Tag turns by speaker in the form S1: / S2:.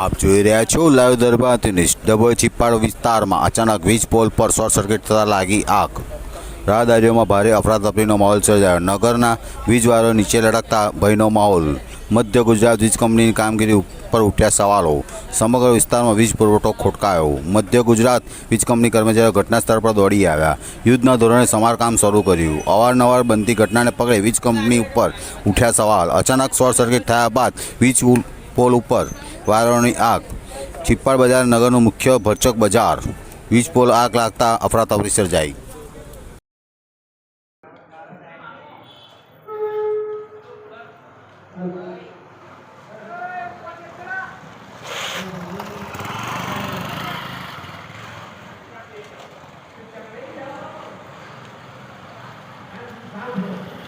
S1: આપ જોઈ રહ્યા છો લાઈવ દરબાર ડભોઈ ચીપાડ વિસ્તારમાં અચાનક વીજ પોલ પર શોર્ટ સર્કિટ થતાં લાગી આગ. રાહદારીઓમાં ભારે અફરાતફરીનો માહોલ સર્જાયો. નગરના વીજવાયરો નીચે લટકતા ભયનો માહોલ. મધ્ય ગુજરાત વીજ કંપનીની કામગીરી ઉપર ઉઠ્યા સવાલો. સમગ્ર વિસ્તારમાં વીજ પુરવઠો ખોટકાયો. મધ્ય ગુજરાત વીજ કંપની કર્મચારીઓ ઘટના સ્થળ પર દોડી આવ્યા. યુદ્ધના ધોરણે સમારકામ શરૂ કર્યું. અવારનવાર બનતી ઘટનાને પગલે વીજ કંપની ઉપર ઉઠ્યા સવાલ. અચાનક શોર્ટ સર્કિટ થયા બાદ વીજ પોલ ઉપર વાયરોની આગ છીપ્પાડ બજાર નગરનું મુખ્ય ભરચક બજાર વીજ પોલ આગ લાગતા અફરાતફરી સર્જાઈ Thank you.